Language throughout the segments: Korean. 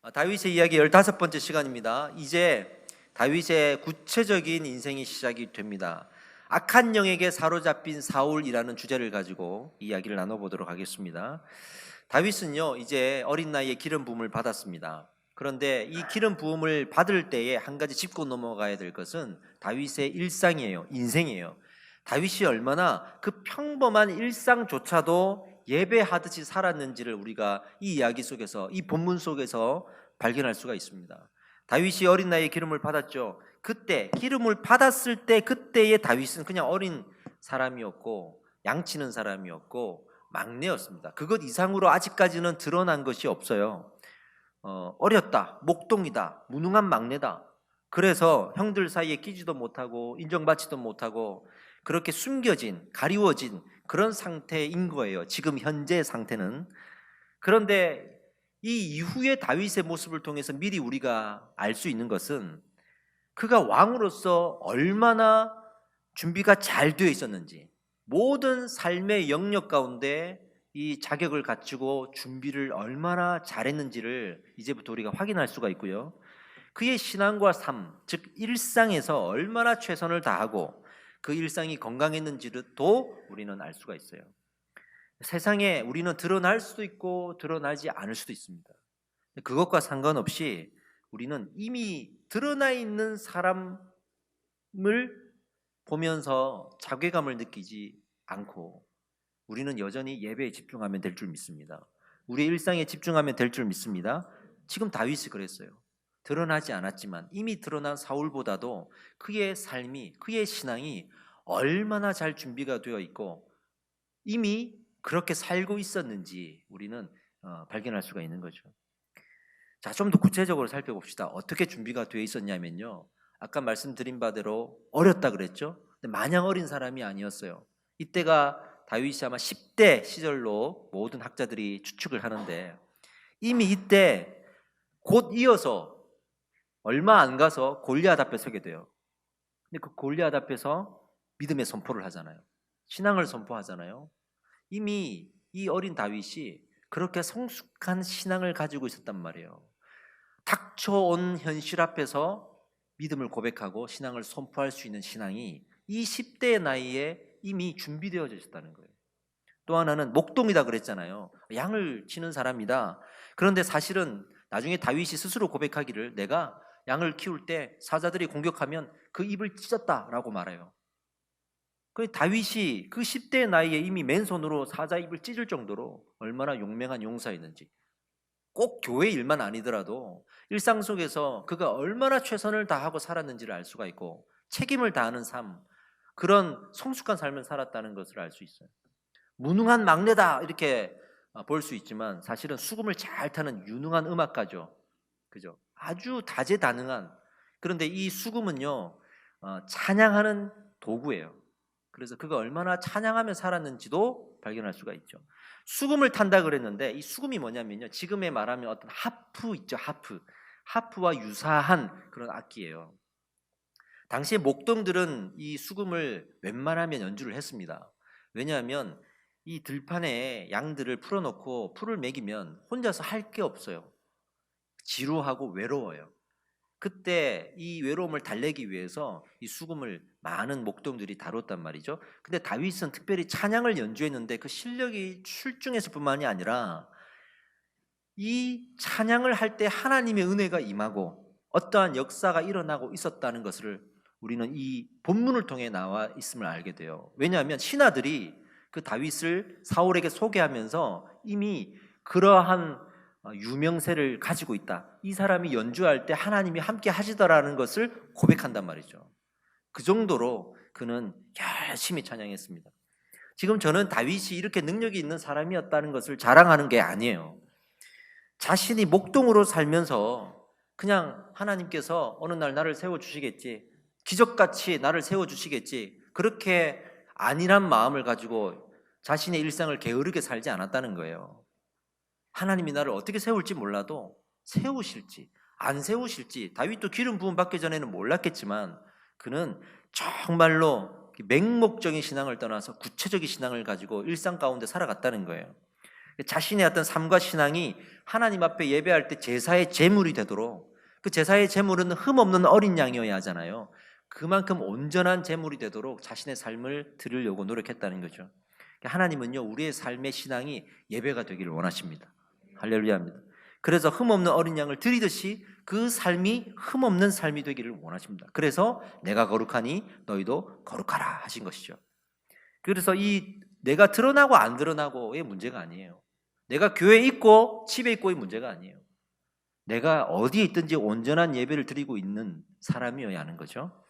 아, 다윗의 이야기 15번째 시간입니다. 이제 다윗의 구체적인 인생이 시작이 됩니다. 악한 영에게 사로잡힌 사울이라는 주제를 가지고 이야기를 나눠보도록 하겠습니다. 다윗은요, 이제 어린 나이에 기름 부음을 받았습니다. 그런데 이 기름 부음을 받을 때에 한 가지 짚고 넘어가야 될 것은 다윗의 일상이에요. 인생이에요. 다윗이 얼마나 그 평범한 일상조차도 예배하듯이 살았는지를 우리가 이 이야기 속에서 이 본문 속에서 발견할 수가 있습니다. 다윗이 어린 나이에 기름을 받았죠. 그때 기름을 받았을 때 그때의 다윗은 그냥 어린 사람이었고 양치는 사람이었고 막내였습니다. 그것 이상으로 아직까지는 드러난 것이 없어요. 어, 어렸다, 목동이다, 무능한 막내다. 그래서 형들 사이에 끼지도 못하고 인정받지도 못하고 그렇게 숨겨진, 가리워진 그런 상태인 거예요. 지금 현재 상태는. 그런데 이 이후의 다윗의 모습을 통해서 미리 우리가 알 수 있는 것은 그가 왕으로서 얼마나 준비가 잘 되어 있었는지 모든 삶의 영역 가운데 이 자격을 갖추고 준비를 얼마나 잘했는지를 이제부터 우리가 확인할 수가 있고요. 그의 신앙과 삶, 즉 일상에서 얼마나 최선을 다하고 그 일상이 건강했는지도 우리는 알 수가 있어요. 세상에 우리는 드러날 수도 있고 드러나지 않을 수도 있습니다. 그것과 상관없이 우리는 이미 드러나 있는 사람을 보면서 자괴감을 느끼지 않고 우리는 여전히 예배에 집중하면 될 줄 믿습니다. 우리의 일상에 집중하면 될 줄 믿습니다. 지금 다윗이 그랬어요. 드러나지 않았지만 이미 드러난 사울보다도 그의 삶이 그의 신앙이 얼마나 잘 준비가 되어 있고 이미 그렇게 살고 있었는지 우리는 어, 발견할 수가 있는 거죠. 자, 좀 더 구체적으로 살펴봅시다. 어떻게 준비가 되어 있었냐면요. 아까 말씀드린 바대로 어렸다 그랬죠. 근데 마냥 어린 사람이 아니었어요. 이때가 다윗이 아마 10대 시절로 모든 학자들이 추측을 하는데 이미 이때 곧 이어서 얼마 안 가서 골리앗 앞에 서게 돼요. 근데 그 골리앗 앞에서 믿음의 선포를 하잖아요. 신앙을 선포하잖아요. 이미 이 어린 다윗이 그렇게 성숙한 신앙을 가지고 있었단 말이에요. 닥쳐온 현실 앞에서 믿음을 고백하고 신앙을 선포할 수 있는 신앙이 이 10대의 나이에 이미 준비되어져 있었다는 거예요. 또 하나는 목동이다 그랬잖아요. 양을 치는 사람이다. 그런데 사실은 나중에 다윗이 스스로 고백하기를 내가 양을 키울 때 사자들이 공격하면 그 입을 찢었다라고 말해요. 그 다윗이 그 10대 나이에 이미 맨손으로 사자 입을 찢을 정도로 얼마나 용맹한 용사였는지 꼭 교회 일만 아니더라도 일상 속에서 그가 얼마나 최선을 다하고 살았는지를 알 수가 있고 책임을 다하는 삶 그런 성숙한 삶을 살았다는 것을 알 수 있어요. 무능한 막내다 이렇게 볼 수 있지만 사실은 수금을 잘 타는 유능한 음악가죠. 그죠? 아주 다재다능한 그런데 이 수금은요 어, 찬양하는 도구예요. 그래서 그가 얼마나 찬양하며 살았는지도 발견할 수가 있죠. 수금을 탄다 그랬는데 이 수금이 뭐냐면요. 지금의 말하면 어떤 하프 있죠. 하프. 하프와 유사한 그런 악기예요. 당시에 목동들은 이 수금을 웬만하면 연주를 했습니다. 왜냐하면 이 들판에 양들을 풀어놓고 풀을 먹이면 혼자서 할 게 없어요. 지루하고 외로워요. 그때 이 외로움을 달래기 위해서 이 수금을 많은 목동들이 다뤘단 말이죠. 근데 다윗은 특별히 찬양을 연주했는데 그 실력이 출중했을 뿐만이 아니라 이 찬양을 할 때 하나님의 은혜가 임하고 어떠한 역사가 일어나고 있었다는 것을 우리는 이 본문을 통해 나와 있음을 알게 돼요. 왜냐하면 신하들이 그 다윗을 사울에게 소개하면서 이미 그러한 어, 유명세를 가지고 있다. 이 사람이 연주할 때 하나님이 함께 하시더라는 것을 고백한단 말이죠. 그 정도로 그는 열심히 찬양했습니다. 지금 저는 다윗이 이렇게 능력이 있는 사람이었다는 것을 자랑하는 게 아니에요. 자신이 목동으로 살면서 그냥 하나님께서 어느 날 나를 세워 주시겠지. 기적같이 나를 세워 주시겠지. 그렇게 안일한 마음을 가지고 자신의 일상을 게으르게 살지 않았다는 거예요. 하나님이 나를 어떻게 세울지 몰라도 세우실지 안 세우실지 다윗도 기름 부음 받기 전에는 몰랐겠지만 그는 정말로 맹목적인 신앙을 떠나서 구체적인 신앙을 가지고 일상 가운데 살아갔다는 거예요. 자신의 어떤 삶과 신앙이 하나님 앞에 예배할 때 제사의 제물이 되도록 그 제사의 제물은 흠 없는 어린 양이어야 하잖아요. 그만큼 온전한 제물이 되도록 자신의 삶을 드리려고 노력했다는 거죠. 하나님은요 우리의 삶의 신앙이 예배가 되기를 원하십니다. 할렐루야입니다. 그래서 흠없는 어린 양을 드리듯이 그 삶이 흠없는 삶이 되기를 원하십니다. 그래서 내가 거룩하니 너희도 거룩하라 하신 것이죠. 그래서 이 내가 드러나고 안 드러나고의 문제가 아니에요. 내가 교회에 있고 집에 있고의 문제가 아니에요. 내가 어디에 있든지 온전한 예배를 드리고 있는 사람이어야 하는 거죠.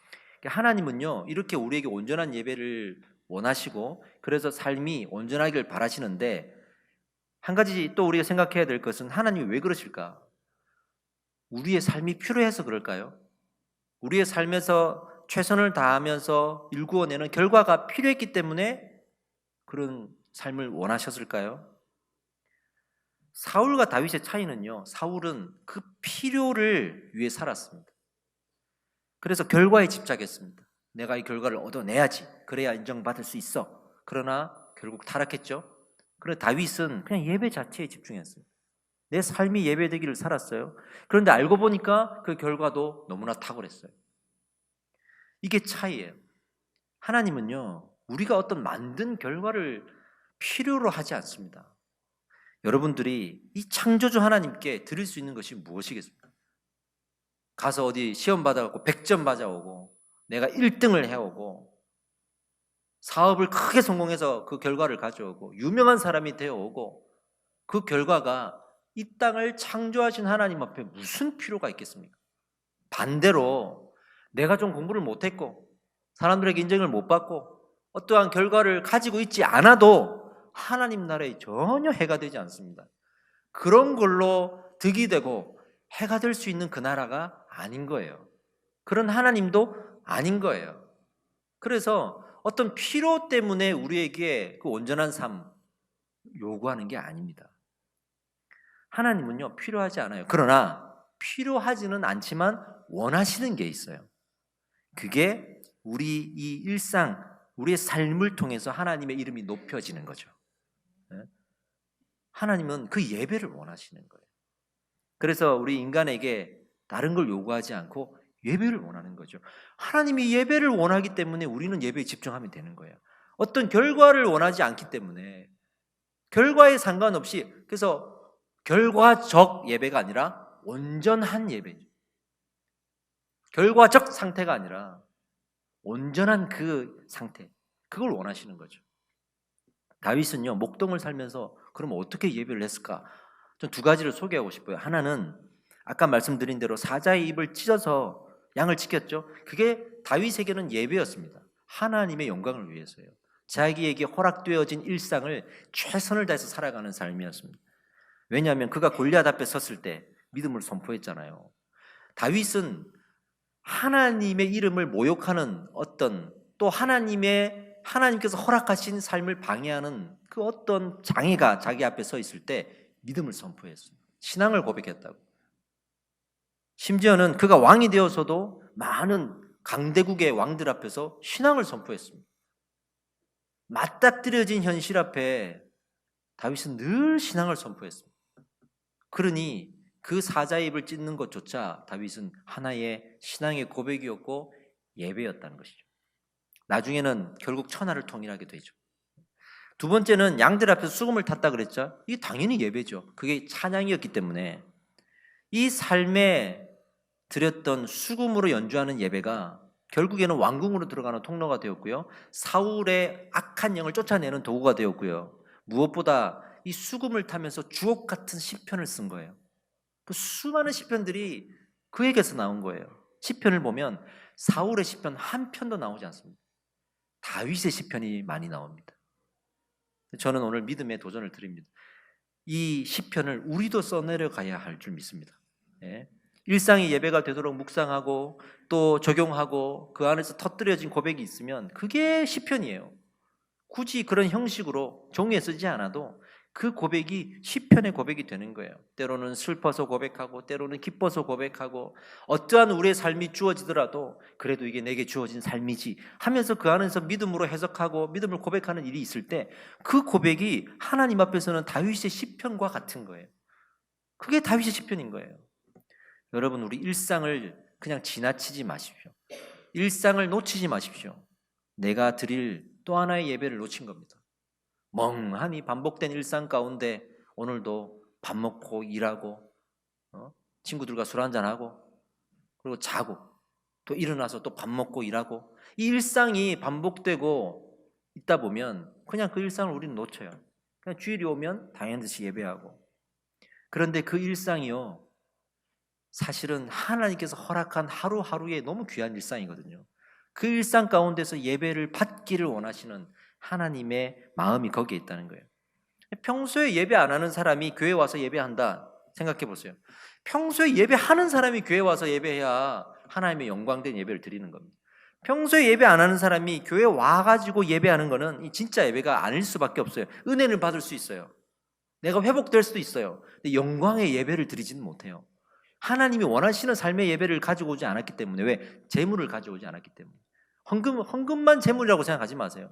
하나님은요, 이렇게 우리에게 온전한 예배를 원하시고, 그래서 삶이 온전하기를 바라시는데, 한 가지 또 우리가 생각해야 될 것은 하나님이 왜 그러실까? 우리의 삶이 필요해서 그럴까요? 우리의 삶에서 최선을 다하면서 일구어내는 결과가 필요했기 때문에 그런 삶을 원하셨을까요? 사울과 다윗의 차이는요, 사울은 그 필요를 위해 살았습니다. 그래서 결과에 집착했습니다. 내가 이 결과를 얻어내야지. 그래야 인정받을 수 있어. 그러나 결국 타락했죠. 그래 다윗은 그냥 예배 자체에 집중했어요. 내 삶이 예배되기를 살았어요. 그런데 알고 보니까 그 결과도 너무나 탁월했어요. 이게 차이예요. 하나님은요, 우리가 어떤 만든 결과를 필요로 하지 않습니다. 여러분들이 이 창조주 하나님께 드릴 수 있는 것이 무엇이겠습니까? 가서 어디 시험 받아갖고 100점 맞아오고 내가 1등을 해오고 사업을 크게 성공해서 그 결과를 가져오고 유명한 사람이 되어오고 그 결과가 이 땅을 창조하신 하나님 앞에 무슨 필요가 있겠습니까? 반대로 내가 좀 공부를 못했고 사람들에게 인정을 못 받고 어떠한 결과를 가지고 있지 않아도 하나님 나라에 전혀 해가 되지 않습니다. 그런 걸로 득이 되고 해가 될 수 있는 그 나라가 아닌 거예요. 그런 하나님도 아닌 거예요. 그래서 어떤 필요 때문에 우리에게 그 온전한 삶 요구하는 게 아닙니다. 하나님은요, 필요하지 않아요. 그러나 필요하지는 않지만 원하시는 게 있어요. 그게 우리 이 일상, 우리의 삶을 통해서 하나님의 이름이 높여지는 거죠. 네? 하나님은 그 예배를 원하시는 거예요. 그래서 우리 인간에게 다른 걸 요구하지 않고 예배를 원하는 거죠. 하나님이 예배를 원하기 때문에 우리는 예배에 집중하면 되는 거예요. 어떤 결과를 원하지 않기 때문에 결과에 상관없이 그래서 결과적 예배가 아니라 온전한 예배죠. 결과적 상태가 아니라 온전한 그 상태. 그걸 원하시는 거죠. 다윗은요, 목동을 살면서 그럼 어떻게 예배를 했을까? 전 두 가지를 소개하고 싶어요. 하나는 아까 말씀드린 대로 사자의 입을 찢어서 양을 지켰죠. 그게 다윗에게는 예배였습니다. 하나님의 영광을 위해서요. 자기에게 허락되어진 일상을 최선을 다해서 살아가는 삶이었습니다. 왜냐하면 그가 골리앗 앞에 섰을 때 믿음을 선포했잖아요. 다윗은 하나님의 이름을 모욕하는 어떤 또 하나님의 하나님께서 허락하신 삶을 방해하는 그 어떤 장애가 자기 앞에 서 있을 때 믿음을 선포했어요. 신앙을 고백했다고. 심지어는 그가 왕이 되어서도 많은 강대국의 왕들 앞에서 신앙을 선포했습니다. 맞닥뜨려진 현실 앞에 다윗은 늘 신앙을 선포했습니다. 그러니 그 사자 입을 찢는 것조차 다윗은 하나의 신앙의 고백이었고 예배였다는 것이죠. 나중에는 결국 천하를 통일하게 되죠. 두 번째는 양들 앞에서 수금을 탔다 그랬죠. 이게 당연히 예배죠. 그게 찬양이었기 때문에 이 삶에 드렸던 수금으로 연주하는 예배가 결국에는 왕궁으로 들어가는 통로가 되었고요. 사울의 악한 영을 쫓아내는 도구가 되었고요. 무엇보다 이 수금을 타면서 주옥 같은 시편을 쓴 거예요. 그 수많은 시편들이 그에게서 나온 거예요. 시편을 보면 사울의 시편 한 편도 나오지 않습니다. 다윗의 시편이 많이 나옵니다. 저는 오늘 믿음의 도전을 드립니다. 이 시편을 우리도 써내려 가야 할 줄 믿습니다. 예. 일상의 예배가 되도록 묵상하고 또 적용하고 그 안에서 터뜨려진 고백이 있으면 그게 시편이에요. 굳이 그런 형식으로 종이에 쓰지 않아도 그 고백이 시편의 고백이 되는 거예요. 때로는 슬퍼서 고백하고 때로는 기뻐서 고백하고 어떠한 우리의 삶이 주어지더라도 그래도 이게 내게 주어진 삶이지 하면서 그 안에서 믿음으로 해석하고 믿음을 고백하는 일이 있을 때 그 고백이 하나님 앞에서는 다윗의 시편과 같은 거예요. 그게 다윗의 시편인 거예요. 여러분 우리 일상을 그냥 지나치지 마십시오. 일상을 놓치지 마십시오. 내가 드릴 또 하나의 예배를 놓친 겁니다. 멍하니 반복된 일상 가운데 오늘도 밥 먹고 일하고 어? 친구들과 술 한잔 하고 그리고 자고 또 일어나서 또 밥 먹고 일하고 이 일상이 반복되고 있다 보면 그냥 그 일상을 우리는 놓쳐요. 그냥 주일이 오면 당연듯이 예배하고 그런데 그 일상이요 사실은 하나님께서 허락한 하루하루의 너무 귀한 일상이거든요. 그 일상 가운데서 예배를 받기를 원하시는 하나님의 마음이 거기에 있다는 거예요. 평소에 예배 안 하는 사람이 교회 와서 예배한다 생각해 보세요. 평소에 예배하는 사람이 교회 와서 예배해야 하나님의 영광된 예배를 드리는 겁니다. 평소에 예배 안 하는 사람이 교회 와가지고 예배하는 거는 이 진짜 예배가 아닐 수밖에 없어요. 은혜를 받을 수 있어요. 내가 회복될 수도 있어요. 근데 영광의 예배를 드리지는 못해요. 하나님이 원하시는 삶의 예배를 가지고 오지 않았기 때문에 왜 재물을 가져오지 않았기 때문에 헌금 헌금만 재물이라고 생각하지 마세요.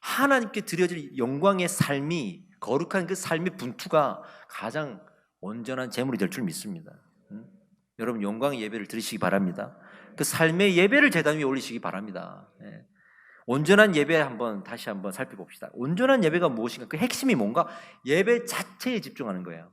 하나님께 드려질 영광의 삶이 거룩한 그 삶의 분투가 가장 온전한 재물이 될 줄 믿습니다. 음? 여러분 영광의 예배를 드리시기 바랍니다. 그 삶의 예배를 재단 위에 올리시기 바랍니다. 예. 온전한 예배 한번 다시 한번 살펴봅시다. 온전한 예배가 무엇인가? 그 핵심이 뭔가? 예배 자체에 집중하는 거예요.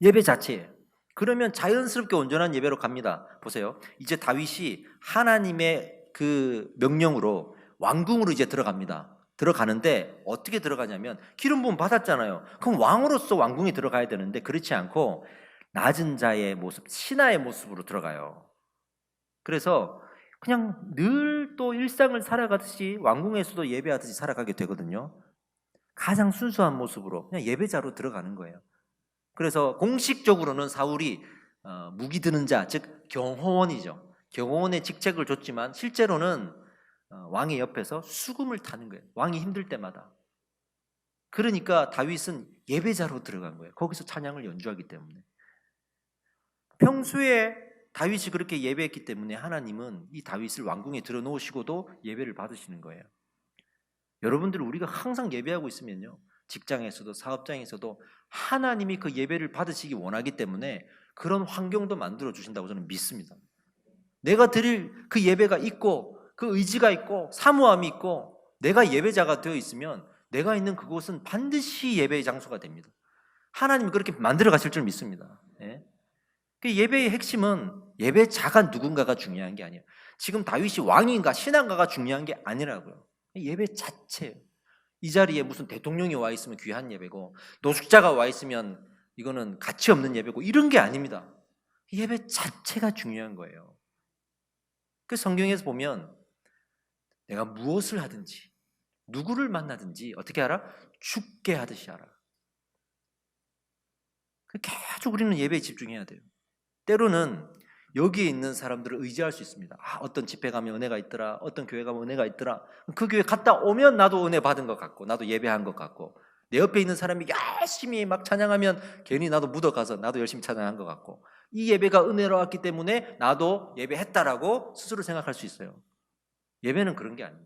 예배 자체에. 그러면 자연스럽게 온전한 예배로 갑니다. 보세요. 이제 다윗이 하나님의 그 명령으로 왕궁으로 이제 들어갑니다. 들어가는데 어떻게 들어가냐면 기름 부음 받았잖아요. 그럼 왕으로서 왕궁에 들어가야 되는데 그렇지 않고 낮은 자의 모습, 신하의 모습으로 들어가요. 그래서 그냥 늘 또 일상을 살아가듯이 왕궁에서도 예배하듯이 살아가게 되거든요. 가장 순수한 모습으로 그냥 예배자로 들어가는 거예요. 그래서 공식적으로는 사울이 어, 무기 드는 자, 즉 경호원이죠. 경호원의 직책을 줬지만 실제로는 어, 왕의 옆에서 수금을 타는 거예요. 왕이 힘들 때마다. 그러니까 다윗은 예배자로 들어간 거예요. 거기서 찬양을 연주하기 때문에. 평소에 다윗이 그렇게 예배했기 때문에 하나님은 이 다윗을 왕궁에 들어놓으시고도 예배를 받으시는 거예요. 여러분들 우리가 항상 예배하고 있으면요. 직장에서도 사업장에서도 하나님이 그 예배를 받으시기 원하기 때문에 그런 환경도 만들어 주신다고 저는 믿습니다. 내가 드릴 그 예배가 있고 그 의지가 있고 사모함이 있고 내가 예배자가 되어 있으면 내가 있는 그곳은 반드시 예배의 장소가 됩니다. 하나님이 그렇게 만들어 가실 줄 믿습니다. 예? 그 예배의 핵심은 예배자가 누군가가 중요한 게 아니에요. 지금 다윗이 왕인가 신앙가가 중요한 게 아니라고요. 예배 자체예요. 이 자리에 무슨 대통령이 와 있으면 귀한 예배고 노숙자가 와 있으면 이거는 가치 없는 예배고 이런 게 아닙니다. 예배 자체가 중요한 거예요. 그 성경에서 보면 내가 무엇을 하든지 누구를 만나든지 어떻게 하라? 죽게 하듯이 하라. 그 계속 우리는 예배에 집중해야 돼요. 때로는 여기에 있는 사람들을 의지할 수 있습니다. 아, 어떤 집회 가면 은혜가 있더라. 어떤 교회 가면 은혜가 있더라. 그 교회 갔다 오면 나도 은혜 받은 것 같고, 나도 예배한 것 같고, 내 옆에 있는 사람이 열심히 막 찬양하면 괜히 나도 묻어가서 나도 열심히 찬양한 것 같고, 이 예배가 은혜로웠기 때문에 나도 예배했다라고 스스로 생각할 수 있어요. 예배는 그런 게 아니에요.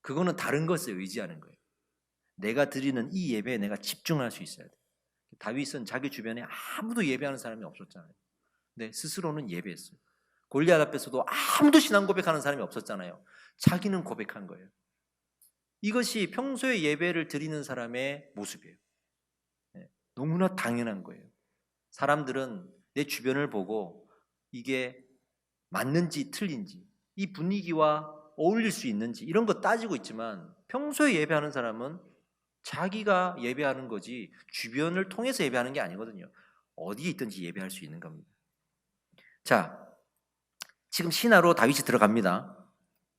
그거는 다른 것을 의지하는 거예요. 내가 드리는 이 예배에 내가 집중할 수 있어야 돼. 다윗은 자기 주변에 아무도 예배하는 사람이 없었잖아요. 근데 스스로는 예배했어요. 골리앗 앞에서도 아무도 신앙 고백하는 사람이 없었잖아요. 자기는 고백한 거예요. 이것이 평소에 예배를 드리는 사람의 모습이에요. 네, 너무나 당연한 거예요. 사람들은 내 주변을 보고 이게 맞는지 틀린지, 이 분위기와 어울릴 수 있는지 이런 거 따지고 있지만 평소에 예배하는 사람은 자기가 예배하는 거지 주변을 통해서 예배하는 게 아니거든요. 어디에 있든지 예배할 수 있는 겁니다. 자, 지금 신하로 다윗이 들어갑니다.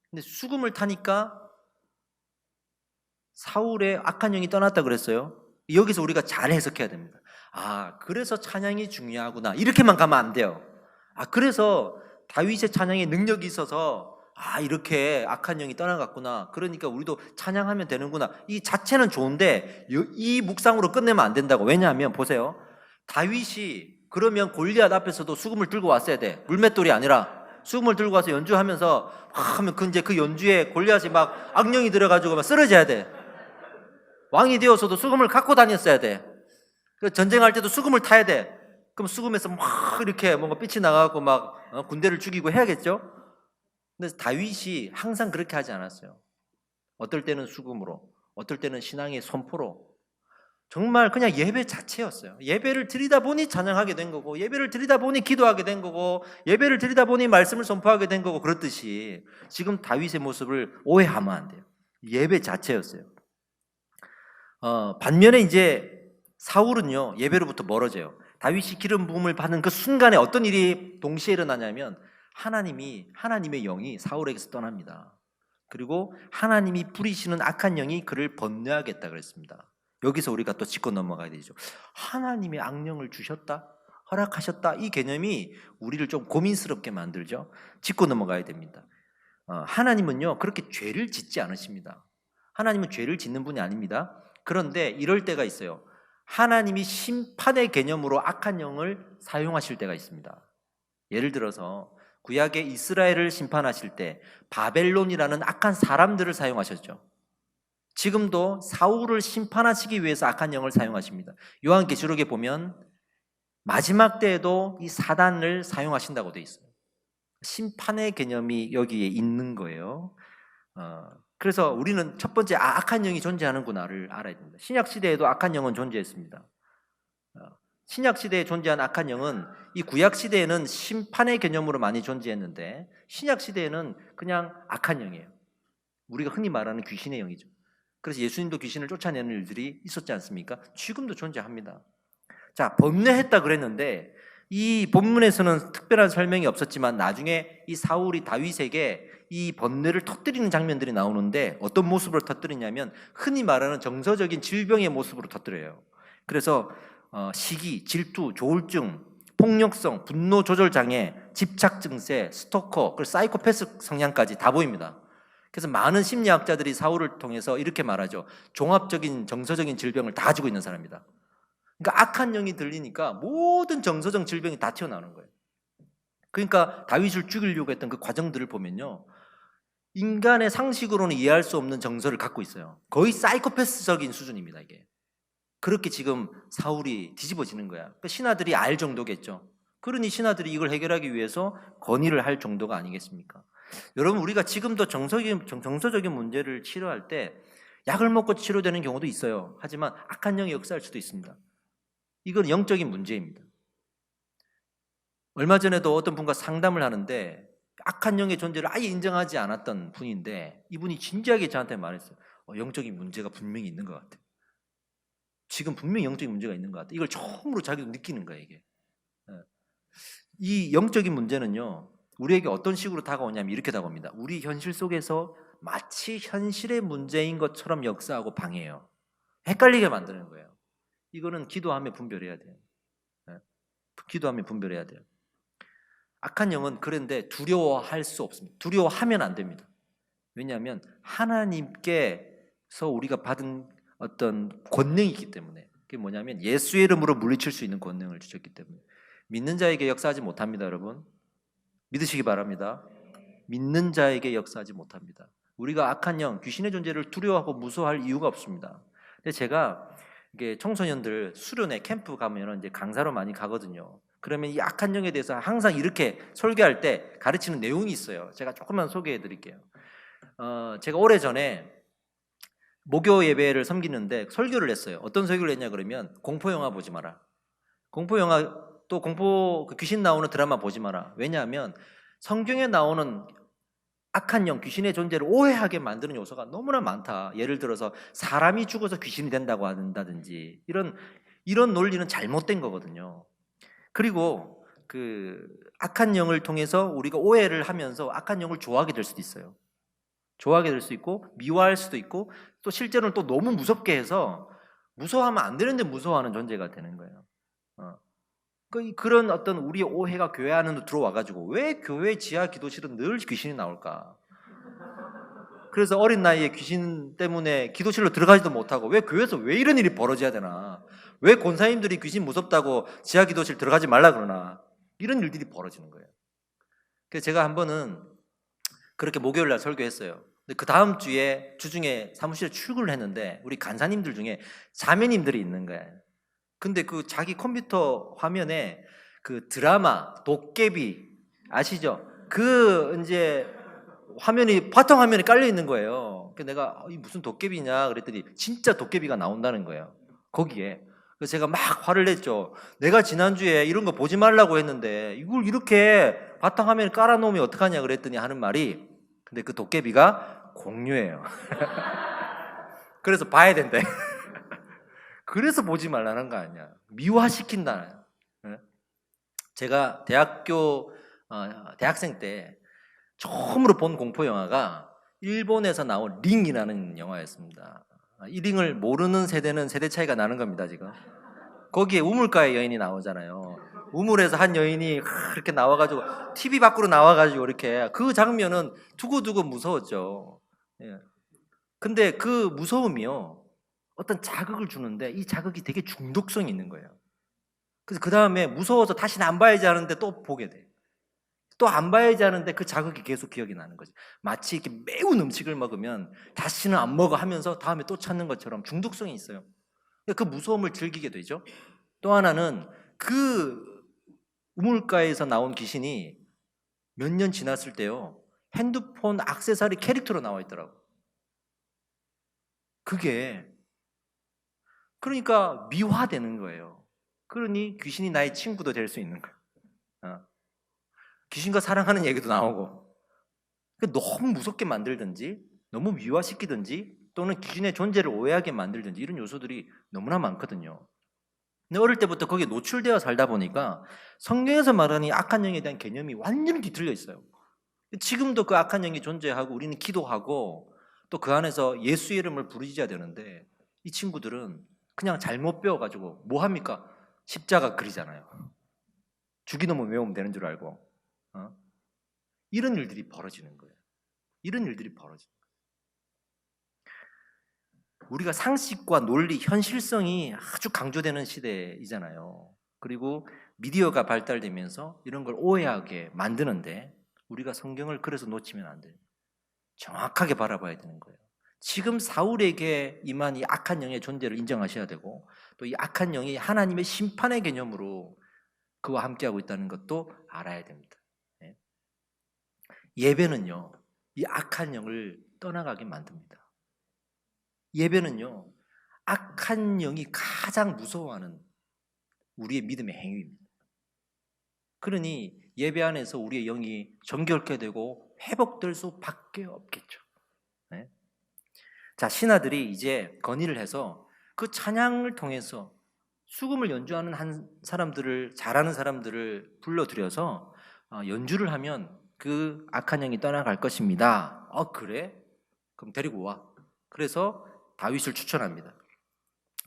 근데 수금을 타니까 사울의 악한 영이 떠났다 그랬어요. 여기서 우리가 잘 해석해야 됩니다. 아, 그래서 찬양이 중요하구나. 이렇게만 가면 안 돼요. 아, 그래서 다윗의 찬양에 능력이 있어서 아 이렇게 악한 영이 떠나갔구나. 그러니까 우리도 찬양하면 되는구나. 이 자체는 좋은데 요- 이 묵상으로 끝내면 안 된다고. 왜냐하면 보세요. 다윗이 그러면 골리앗 앞에서도 수금을 들고 왔어야 돼. 물맷돌이 아니라 수금을 들고 와서 연주하면서 막 하면 그 이제 그 연주에 골리앗이 막 악령이 들어가지고 막 쓰러져야 돼. 왕이 되어서도 수금을 갖고 다녔어야 돼. 그 전쟁할 때도 수금을 타야 돼. 그럼 수금에서 막 이렇게 뭔가 빛이 나가고 막 어, 군대를 죽이고 해야겠죠? 근데 다윗이 항상 그렇게 하지 않았어요. 어떨 때는 수금으로, 어떨 때는 신앙의 선포로. 정말 그냥 예배 자체였어요. 예배를 드리다 보니 찬양하게 된 거고, 예배를 드리다 보니 기도하게 된 거고, 예배를 드리다 보니 말씀을 선포하게 된 거고, 그렇듯이 지금 다윗의 모습을 오해하면 안 돼요. 예배 자체였어요. 어, 반면에 이제 사울은요, 예배로부터 멀어져요. 다윗이 기름 부음을 받는 그 순간에 어떤 일이 동시에 일어나냐면 하나님이 하나님의 영이 사울에게서 떠납니다. 그리고 하나님이 부리시는 악한 영이 그를 번뇌하겠다 그랬습니다. 여기서 우리가 또 짚고 넘어가야 되죠. 하나님의 악령을 주셨다? 허락하셨다? 이 개념이 우리를 좀 고민스럽게 만들죠. 짚고 넘어가야 됩니다. 어, 하나님은요, 그렇게 죄를 짓지 않으십니다. 하나님은 죄를 짓는 분이 아닙니다. 그런데 이럴 때가 있어요. 하나님이 심판의 개념으로 악한 영을 사용하실 때가 있습니다. 예를 들어서 구약의 이스라엘을 심판하실 때 바벨론이라는 악한 사람들을 사용하셨죠. 지금도 사울을 심판하시기 위해서 악한 영을 사용하십니다. 요한계시록에 보면 마지막 때에도 이 사단을 사용하신다고 되어 있어요. 심판의 개념이 여기에 있는 거예요. 어, 그래서 우리는 첫 번째 아, 악한 영이 존재하는구나를 알아야 됩니다. 신약 시대에도 악한 영은 존재했습니다. 어, 신약 시대에 존재한 악한 영은 이 구약 시대에는 심판의 개념으로 많이 존재했는데 신약 시대에는 그냥 악한 영이에요. 우리가 흔히 말하는 귀신의 영이죠. 그래서 예수님도 귀신을 쫓아내는 일들이 있었지 않습니까? 지금도 존재합니다. 자, 범례했다 그랬는데 이 본문에서는 특별한 설명이 없었지만 나중에 이 사울이 다윗에게 이 번뇌를 터뜨리는 장면들이 나오는데 어떤 모습으로 터뜨리냐면 흔히 말하는 정서적인 질병의 모습으로 터뜨려요. 그래서 어, 시기, 질투, 조울증, 폭력성, 분노 조절 장애, 집착 증세, 스토커, 그리고 사이코패스 성향까지 다 보입니다. 그래서 많은 심리학자들이 사울을 통해서 이렇게 말하죠. 종합적인 정서적인 질병을 다 가지고 있는 사람이다. 그러니까 악한 영이 들리니까 모든 정서적 질병이 다 튀어나오는 거예요. 그러니까 다윗을 죽이려고 했던 그 과정들을 보면요. 인간의 상식으로는 이해할 수 없는 정서를 갖고 있어요. 거의 사이코패스적인 수준입니다, 이게. 그렇게 지금 사울이 뒤집어지는 거야. 그러니까 신하들이 알 정도겠죠. 그러니 신하들이 이걸 해결하기 위해서 건의를 할 정도가 아니겠습니까? 여러분, 우리가 지금도 정서적인, 정- 정서적인 문제를 치료할 때 약을 먹고 치료되는 경우도 있어요. 하지만 악한 영이 역사할 수도 있습니다. 이건 영적인 문제입니다. 얼마 전에도 어떤 분과 상담을 하는데 악한 영의 존재를 아예 인정하지 않았던 분인데 이분이 진지하게 저한테 말했어요. 어, 영적인 문제가 분명히 있는 것 같아. 지금 분명히 영적인 문제가 있는 것 같아. 이걸 처음으로 자기도 느끼는 거예요, 이게. 예. 이 영적인 문제는요, 우리에게 어떤 식으로 다가오냐면 이렇게 다가옵니다. 우리 현실 속에서 마치 현실의 문제인 것처럼 역사하고 방해해요. 헷갈리게 만드는 거예요. 이거는 기도하며 분별해야 돼요. 예. 기도하며 분별해야 돼요. 악한 영은 그런데 두려워할 수 없습니다. 두려워하면 안 됩니다. 왜냐하면 하나님께서 우리가 받은 어떤 권능이 있기 때문에 그게 뭐냐면 예수의 이름으로 물리칠 수 있는 권능을 주셨기 때문에 믿는 자에게 역사하지 못합니다, 여러분. 믿으시기 바랍니다. 믿는 자에게 역사하지 못합니다. 우리가 악한 영, 귀신의 존재를 두려워하고 무서워할 이유가 없습니다. 근데 제가 이게 청소년들 수련회 캠프 가면은 이제 강사로 많이 가거든요. 그러면 이 악한 영에 대해서 항상 이렇게 설교할 때 가르치는 내용이 있어요. 제가 조금만 소개해 드릴게요. 어, 제가 오래 전에 목요 예배를 섬기는데 설교를 했어요. 어떤 설교를 했냐 그러면 공포 영화 보지 마라. 공포 영화 또 공포 그 귀신 나오는 드라마 보지 마라. 왜냐하면 성경에 나오는 악한 영, 귀신의 존재를 오해하게 만드는 요소가 너무나 많다. 예를 들어서 사람이 죽어서 귀신이 된다고 한다든지 이런 이런 논리는 잘못된 거거든요. 그리고 그 악한 영을 통해서 우리가 오해를 하면서 악한 영을 좋아하게 될 수도 있어요. 좋아하게 될 수 있고 미워할 수도 있고 또 실제로는 또 너무 무섭게 해서 무서워하면 안 되는데 무서워하는 존재가 되는 거예요. 어. 그- 그런 어떤 우리의 오해가 교회 안으로 들어와 가지고 왜 교회 지하 기도실은 늘 귀신이 나올까? 그래서 어린 나이에 귀신 때문에 기도실로 들어가지도 못하고 왜 교회에서 왜 이런 일이 벌어져야 되나? 왜 권사님들이 귀신 무섭다고 지하 기도실 들어가지 말라 그러나? 이런 일들이 벌어지는 거예요. 그래서 제가 한 번은 그렇게 목요일 날 설교했어요. 근데 그 다음 주에 주중에 사무실에 출근을 했는데 우리 간사님들 중에 자매님들이 있는 거예요. 근데 그 자기 컴퓨터 화면에 그 드라마 도깨비 아시죠? 그 이제 화면이 바탕 화면에 깔려 있는 거예요. 그래서 내가 어, 이 무슨 도깨비냐 그랬더니 진짜 도깨비가 나온다는 거예요. 거기에. 그래서 제가 막 화를 냈죠. 내가 지난주에 이런 거 보지 말라고 했는데 이걸 이렇게 바탕 화면에 깔아 놓으면 어떡하냐 그랬더니 하는 말이 근데 그 도깨비가 공유예요. 그래서 봐야 된대. 그래서 보지 말라는 거 아니야. 미화시킨다. 예? 제가 대학교 어, 대학생 때 처음으로 본 공포 영화가 일본에서 나온 링이라는 영화였습니다. 이 링을 모르는 세대는 세대 차이가 나는 겁니다, 지금. 거기에 우물가의 여인이 나오잖아요. 우물에서 한 여인이 이렇게 나와가지고 TV 밖으로 나와가지고 이렇게 그 장면은 두고두고 무서웠죠. 예. 근데 그 무서움이요 어떤 자극을 주는데 이 자극이 되게 중독성이 있는 거예요. 그래서 그 다음에 무서워서 다시는 안 봐야지 하는데 또 보게 돼. 또 안 봐야지 하는데 그 자극이 계속 기억이 나는 거지. 마치 이렇게 매운 음식을 먹으면 다시는 안 먹어 하면서 다음에 또 찾는 것처럼 중독성이 있어요. 그 무서움을 즐기게 되죠. 또 하나는 그 우물가에서 나온 귀신이 몇 년 지났을 때요. 핸드폰 악세사리 캐릭터로 나와 있더라고. 그게 그러니까 미화되는 거예요. 그러니 귀신이 나의 친구도 될 수 있는 거예요. 어. 귀신과 사랑하는 얘기도 나오고 그 너무 무섭게 만들든지 너무 미화시키든지 또는 귀신의 존재를 오해하게 만들든지 이런 요소들이 너무나 많거든요. 근데 어릴 때부터 거기에 노출되어 살다 보니까 성경에서 말하는 이 악한 영에 대한 개념이 완전히 뒤틀려 있어요. 지금도 그 악한 영이 존재하고 우리는 기도하고 또 그 안에서 예수 이름을 부르짖어야 되는데 이 친구들은 그냥 잘못 배워가지고 뭐 합니까? 십자가 그리잖아요. 죽이놈을 외우면 되는 줄 알고 어? 이런 일들이 벌어지는 거예요. 이런 일들이 벌어지는 거예요. 우리가 상식과 논리, 현실성이 아주 강조되는 시대이잖아요. 그리고 미디어가 발달되면서 이런 걸 오해하게 만드는데 우리가 성경을 그래서 놓치면 안 돼요. 정확하게 바라봐야 되는 거예요. 지금 사울에게 임한 이 악한 영의 존재를 인정하셔야 되고 또 이 악한 영이 하나님의 심판의 개념으로 그와 함께하고 있다는 것도 알아야 됩니다. 예. 예배는요, 이 악한 영을 떠나가게 만듭니다. 예배는요, 악한 영이 가장 무서워하는 우리의 믿음의 행위입니다. 그러니 예배 안에서 우리의 영이 정결케 되고 회복될 수밖에 없겠죠. 네? 자 신하들이 이제 건의를 해서 그 찬양을 통해서 수금을 연주하는 한 사람들을 잘하는 사람들을 불러들여서 어, 연주를 하면 그 악한 영이 떠나갈 것입니다. 어 그래? 그럼 데리고 와. 그래서 다윗을 추천합니다.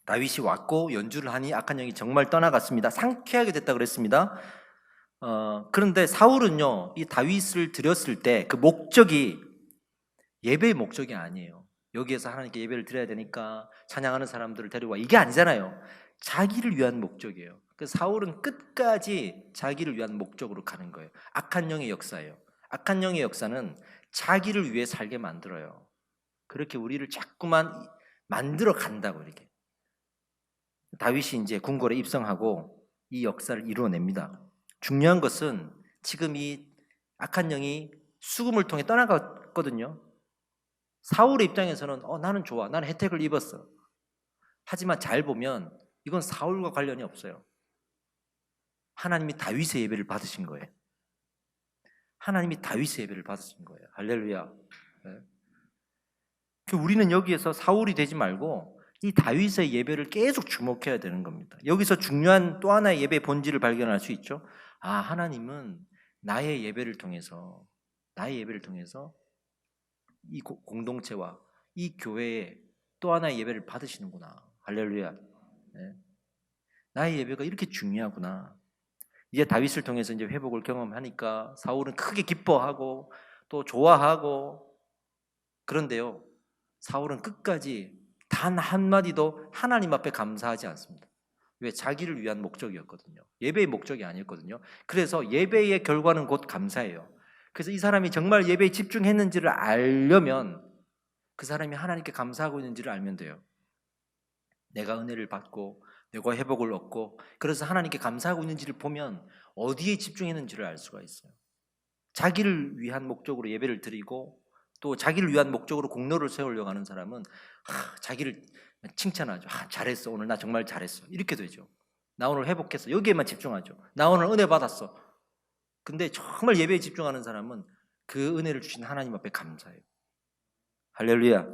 다윗이 왔고 연주를 하니 악한 영이 정말 떠나갔습니다. 상쾌하게 됐다 그랬습니다. 어, 그런데 사울은요, 이 다윗을 드렸을 때 그 목적이 예배의 목적이 아니에요. 여기에서 하나님께 예배를 드려야 되니까 찬양하는 사람들을 데려와. 이게 아니잖아요. 자기를 위한 목적이에요. 그 사울은 끝까지 자기를 위한 목적으로 가는 거예요. 악한 영의 역사예요. 악한 영의 역사는 자기를 위해 살게 만들어요. 그렇게 우리를 자꾸만 만들어 간다고 이렇게. 다윗이 이제 궁궐에 입성하고 이 역사를 이루어냅니다. 중요한 것은 지금 이 악한 영이 수금을 통해 떠나갔거든요. 사울의 입장에서는 어, 나는 좋아. 나는 혜택을 입었어. 하지만 잘 보면 이건 사울과 관련이 없어요. 하나님이 다윗의 예배를 받으신 거예요. 하나님이 다윗의 예배를 받으신 거예요. 할렐루야. 네. 그 우리는 여기에서 사울이 되지 말고 이 다윗의 예배를 계속 주목해야 되는 겁니다. 여기서 중요한 또 하나의 예배 본질을 발견할 수 있죠. 아, 하나님은 나의 예배를 통해서, 나의 예배를 통해서 이 공동체와 이 교회에 또 하나의 예배를 받으시는구나. 할렐루야. 네. 나의 예배가 이렇게 중요하구나. 이제 다윗을 통해서 이제 회복을 경험하니까 사울은 크게 기뻐하고 또 좋아하고 그런데요, 사울은 끝까지 단 한마디도 하나님 앞에 감사하지 않습니다. 왜? 자기를 위한 목적이었거든요. 예배의 목적이 아니었거든요. 그래서 예배의 결과는 곧 감사예요. 그래서 이 사람이 정말 예배에 집중했는지를 알려면 그 사람이 하나님께 감사하고 있는지를 알면 돼요. 내가 은혜를 받고 내가 회복을 얻고 그래서 하나님께 감사하고 있는지를 보면 어디에 집중했는지를 알 수가 있어요. 자기를 위한 목적으로 예배를 드리고 또 자기를 위한 목적으로 공로를 세우려고 하는 사람은 하, 자기를 칭찬하죠. 아, 잘했어. 오늘 나 정말 잘했어. 이렇게 되죠. 나 오늘 회복했어. 여기에만 집중하죠. 나 오늘 은혜 받았어. 근데 정말 예배에 집중하는 사람은 그 은혜를 주신 하나님 앞에 감사해요. 할렐루야.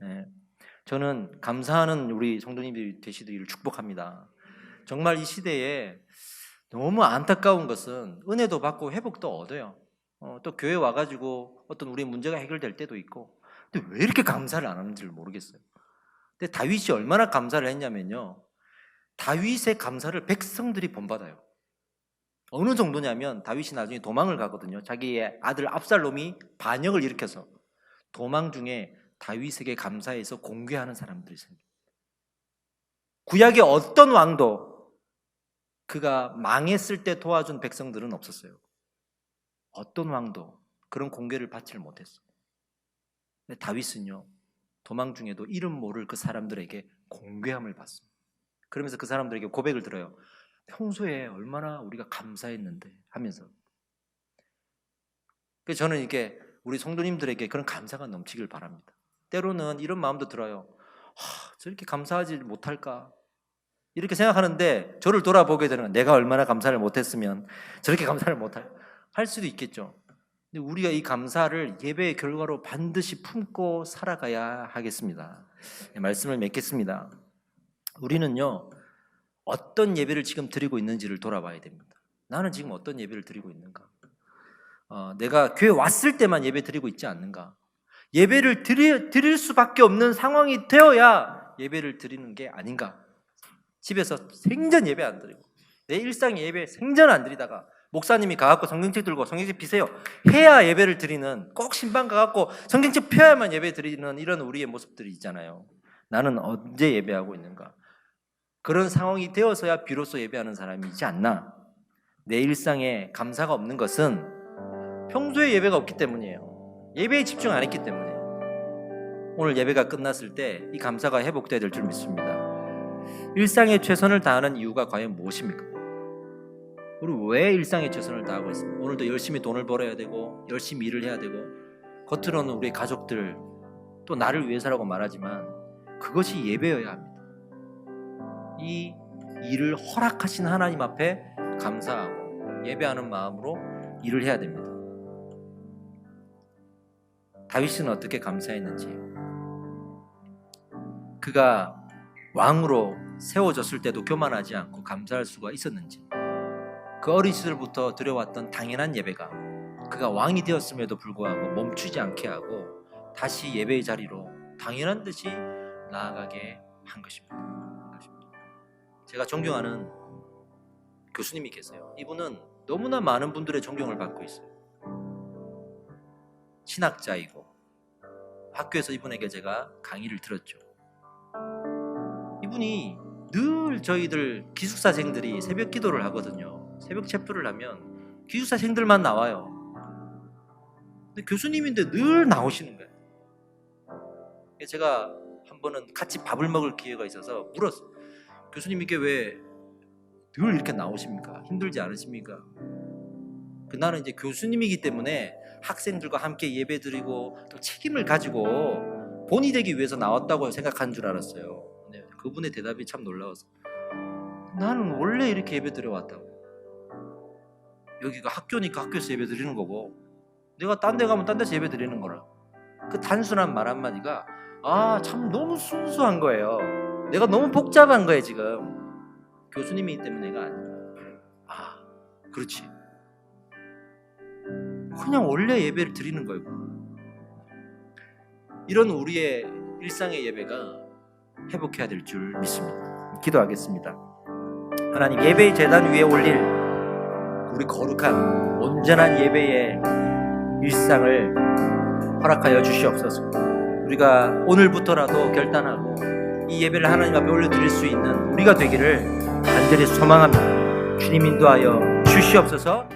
네. 저는 감사하는 우리 성도님들이 되시기를 축복합니다. 정말 이 시대에 너무 안타까운 것은 은혜도 받고 회복도 얻어요. 어, 또 교회 와가지고 어떤 우리 문제가 해결될 때도 있고, 근데 왜 이렇게 감사를 안 하는지를 모르겠어요. 근데 다윗이 얼마나 감사를 했냐면요. 다윗의 감사를 백성들이 본받아요. 어느 정도냐면 다윗이 나중에 도망을 가거든요. 자기의 아들 압살롬이 반역을 일으켜서 도망 중에 다윗에게 감사해서 공개하는 사람들이 생겨요. 구약의 어떤 왕도 그가 망했을 때 도와준 백성들은 없었어요. 어떤 왕도 그런 공개를 받지를 못했어. 근데 다윗은요 도망 중에도 이름 모를 그 사람들에게 공개함을 받습니다. 그러면서 그 사람들에게 고백을 들어요. 평소에 얼마나 우리가 감사했는데 하면서. 그래서 저는 이게 우리 성도님들에게 그런 감사가 넘치길 바랍니다. 때로는 이런 마음도 들어요. 하, 저렇게 감사하지 못할까? 이렇게 생각하는데 저를 돌아보게 되는 내가 얼마나 감사를 못했으면 저렇게 감사를 못할 할 수도 있겠죠. 근데 우리가 이 감사를 예배의 결과로 반드시 품고 살아가야 하겠습니다. 네, 말씀을 맺겠습니다. 우리는요 어떤 예배를 지금 드리고 있는지를 돌아봐야 됩니다. 나는 지금 어떤 예배를 드리고 있는가? 어, 내가 교회 왔을 때만 예배 드리고 있지 않는가? 예배를 드릴, 드릴 수밖에 없는 상황이 되어야 예배를 드리는 게 아닌가? 집에서 생전 예배 안 드리고 내 일상 예배 생전 안 드리다가 목사님이 가갖고 성경책 들고 성경책 피세요 해야 예배를 드리는 꼭 신방 가갖고 성경책 펴야만 예배 드리는 이런 우리의 모습들이 있잖아요. 나는 언제 예배하고 있는가? 그런 상황이 되어서야 비로소 예배하는 사람이지 않나? 내 일상에 감사가 없는 것은 평소에 예배가 없기 때문이에요. 예배에 집중 안 했기 때문에. 오늘 예배가 끝났을 때 이 감사가 회복돼야 될 줄 믿습니다. 일상에 최선을 다하는 이유가 과연 무엇입니까? 우리 왜 일상에 최선을 다하고 있습니까? 오늘도 열심히 돈을 벌어야 되고 열심히 일을 해야 되고 겉으로는 우리 가족들 또 나를 위해서라고 말하지만 그것이 예배여야 합니다. 이 일을 허락하신 하나님 앞에 감사하고 예배하는 마음으로 일을 해야 됩니다. 다윗은 어떻게 감사했는지 그가 왕으로 세워졌을 때도 교만하지 않고 감사할 수가 있었는지 그 어린 시절부터 드려왔던 당연한 예배가 그가 왕이 되었음에도 불구하고 멈추지 않게 하고 다시 예배의 자리로 당연한 듯이 나아가게 한 것입니다. 제가 존경하는 교수님이 계세요. 이분은 너무나 많은 분들의 존경을 받고 있어요. 신학자이고 학교에서 이분에게 제가 강의를 들었죠. 이분이 늘 저희들 기숙사생들이 새벽 기도를 하거든요. 새벽 체프를 하면 기숙사생들만 나와요. 근데 교수님인데 늘 나오시는 거예요. 제가 한 번은 같이 밥을 먹을 기회가 있어서 물었어요. 교수님 이게 왜 늘 이렇게 나오십니까? 힘들지 않으십니까? 그 나는 이제 교수님이기 때문에 학생들과 함께 예배드리고 또 책임을 가지고 본이 되기 위해서 나왔다고 생각한 줄 알았어요. 네, 그분의 대답이 참 놀라워서 나는 원래 이렇게 예배드려 왔다고. 여기가 학교니까 학교에서 예배 드리는 거고 내가 딴 데 가면 딴 데서 예배 드리는 거라. 그 단순한 말 한마디가 아 참 너무 순수한 거예요. 내가 너무 복잡한 거예요 지금. 교수님이기 때문에가 아니야. 아 그렇지. 그냥 원래 예배를 드리는 거예요. 이런 우리의 일상의 예배가 회복해야 될 줄 믿습니다. 기도하겠습니다. 하나님 예배의 재단 위에 올릴 우리 거룩한 온전한 예배의 일상을 허락하여 주시옵소서. 우리가 오늘부터라도 결단하고 이 예배를 하나님 앞에 올려드릴 수 있는 우리가 되기를 간절히 소망합니다. 주님 인도하여 주시옵소서.